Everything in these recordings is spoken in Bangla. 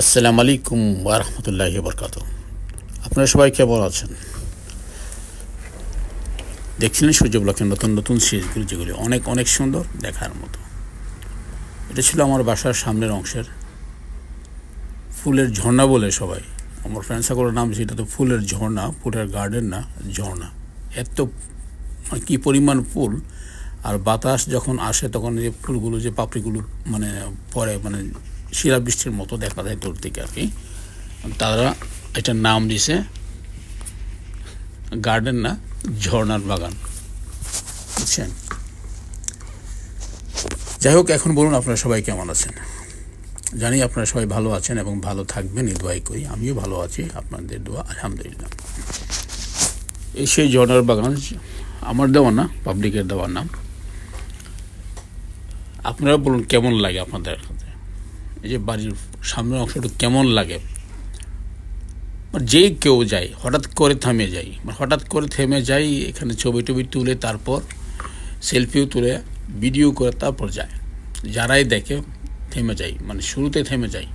আসসালামু আলাইকুম ওরহমতুল্লাহি বরকাত আপনারা সবাই কেমন আছেন? দেখছিলেন সূর্য ব্লকের নতুন নতুন সিরিজগুলো, যেগুলি অনেক অনেক সুন্দর দেখার মতো। এটা ছিল আমার বাসার সামনের অংশের ফুলের ঝর্ণা বলে সবাই। আমার ফ্রেন্ড সার্কলের নাম সেটা তো ফুলের ঝর্ণা, ফুলের গার্ডেন না, ঝর্ণা। এত মানে কী পরিমাণ ফুল। আর বাতাস যখন আসে, তখন যে ফুলগুলো, যে পাপড়িগুলো মানে পরে মানে শিলা বৃষ্টির মতো দেখা যায় দূর থেকে আর কি। তারা এটার নাম দিছে গার্ডেন না, ঝর্ণার বাগান। বুঝছেন? যাই হোক, এখন বলুন আপনারা সবাই কেমন আছেন? জানি আপনারা সবাই ভালো আছেন এবং ভালো থাকবেন, এই দোয়াই করি। আমিও ভালো আছি, আপনাদের দোয়া, আলহামদুলিল্লাহ। এই সেই ঝর্ণার বাগান, আমার দেওয়া না পাবলিকের দেওয়ার নাম। আপনারা বলুন কেমন লাগে আপনাদের? এই যে বাড়ির সামনের অংশটা কেমন লাগে? মানে যেই কেউ যায়, হঠাৎ করে থামে যাই মানে হঠাৎ করে থেমে যাই এখানে ছবি টবি তুলে তারপর সেলফিও তুলে, ভিডিও করে তারপর যায়। যারাই দেখে থেমে যাই মানে শুরুতে থেমে যাই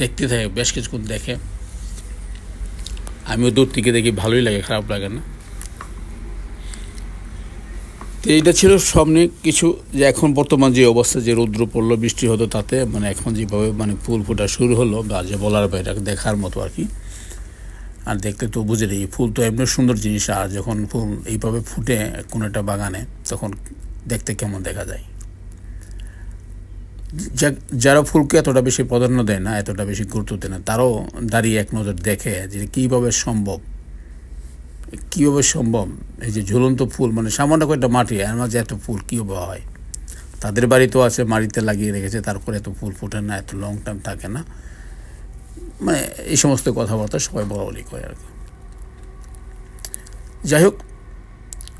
দেখতে থাকে, বেশ কিছুক্ষণ দেখে। আমিও দূর থেকে দেখি, ভালোই লাগে, খারাপ লাগে না। এইটা ছিল সামনে কিছু যে এখন বর্তমান যে অবস্থা, যে রৌদ্র পড়ল, বৃষ্টি হতো তাতে মানে এখন যেভাবে মানে ফুল ফোটা শুরু হলো যে বলার বাইরে দেখার মতো আর কি। আর দেখতে তো বুঝে নেই ফুল তো এমনি সুন্দর জিনিস, আর যখন ফুল এইভাবে ফুটে কোনো একটা বাগানে, তখন দেখতে কেমন দেখা যায়। যারা ফুলকে এতটা বেশি প্রাধান্য দেয় না, এতটা বেশি গুরুত্ব দেয় না, তারাও দাঁড়িয়ে এক নজর দেখে যে কীভাবে সম্ভব। কীভাবে সম্ভব? এই যে ঝুলন্ত ফুল মানে সামান্য কয়েকটা মাটি, এর মাঝে এত ফুল কীভাবে হয়? তাদের বাড়িতেও আছে, মাটিতে লাগিয়ে রেখেছে, তারপরে এত ফুল ফোটে না, এত লং টাইম থাকে না। মানে এই সমস্ত কথাবার্তা সবাই বলা বলি করে আর কি। যাই হোক,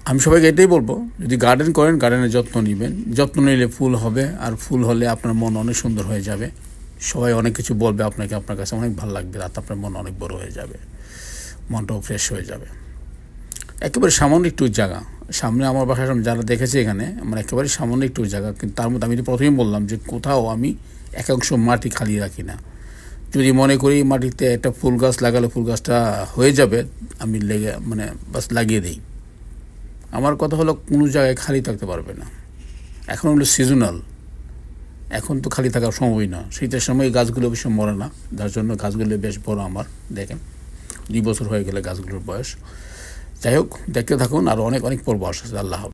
আমি সবাইকে এটাই বলব, যদি গার্ডেন করেন গার্ডেনের যত্ন নেবেন। যত্ন নিলে ফুল হবে, আর ফুল হলে আপনার মন অনেক সুন্দর হয়ে যাবে। সবাই অনেক কিছু বলবে আপনাকে, আপনার কাছে অনেক ভালো লাগবে, রাত আপনার মন অনেক বড় হয়ে যাবে, মনটাও ফ্রেশ হয়ে যাবে। একেবারে সামান্য একটু জায়গা। সামনে আমার বাসার সামনে যারা দেখেছে এখানে, আমার একেবারে সামান্য একটু জায়গা। কিন্তু তার মধ্যে আমি তো প্রথমেই বললাম যে কোথাও আমি একাংশ মাটি খালি রাখি না। যদি মনে করি মাটিতে একটা ফুল গাছ লাগালে ফুল গাছটা হয়ে যাবে, আমি লেগে মানে বাস লাগিয়ে দিই। আমার কথা হলো কোনো জায়গায় খালি থাকতে পারবে না। এখন হলো সিজনাল এখন তো খালি থাকার সময়ই না। শীতের সময় গাছগুলো বেশি মরে না। যার জন্য গাছগুলো বেশ বড় আমার, দেখেন। দুই বছর হয়ে গেলে গাছগুলোর বয়স। যাই হোক দেখতে থাকুন আরও অনেক অনেক পর্ব আসছে আল্লাহ।